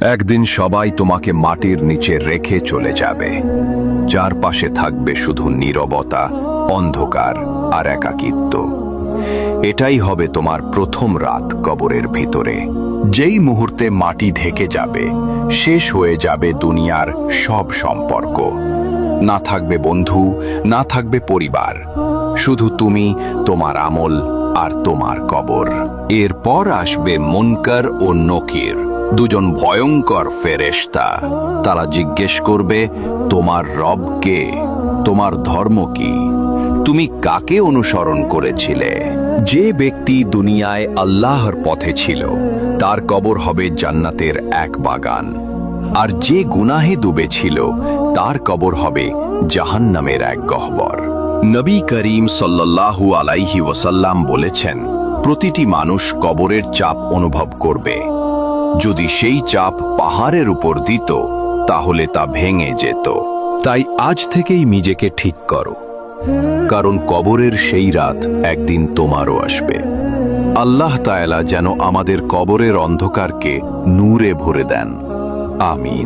একদিন সবাই তোমাকে মাটির নিচে রেখে চলে যাবে। চারপাশে থাকবে শুধু নীরবতা, অন্ধকার আর একাকিত্ব। এটাই হবে তোমার প্রথম রাত কবরের ভিতরে। যেই মুহূর্তে মাটি ঢেকে যাবে, শেষ হয়ে যাবে দুনিয়ার সব সম্পর্ক। না থাকবে বন্ধু, না থাকবে পরিবার। শুধু তুমি, তোমার আমল আর তোমার কবর। এরপর আসবে মুনকার ও নকির। দুজন ভয়ঙ্কর ফেরেশতা। তারা জিজ্ঞেস করবে, তোমার রব কে? তোমার ধর্ম কি? তুমি কাকে অনুসরণ করেছিলে? যে ব্যক্তি দুনিয়ায় আল্লাহর পথে ছিল, তার কবর হবে জান্নাতের এক বাগান। আর যে গুনাহে ডুবেছিল তার কবর হবে জাহান্নামের এক গহ্বর। নবী করিম সাল্লাল্লাহু আলাইহি ওয়াসাল্লাম বলেছেন, প্রতিটি মানুষ কবরের চাপ অনুভব করবে। যদি সেই চাপ পাহাড়ের উপর দিত, তাহলে তা ভেঙে যেত। তাই আজ থেকেই নিজেকে ঠিক করো। কারণ কবরের সেই রাত একদিন তোমারও আসবে। আল্লাহ তায়ালা যেন আমাদের কবরের অন্ধকারকে নূরে ভরে দেন। আমিন।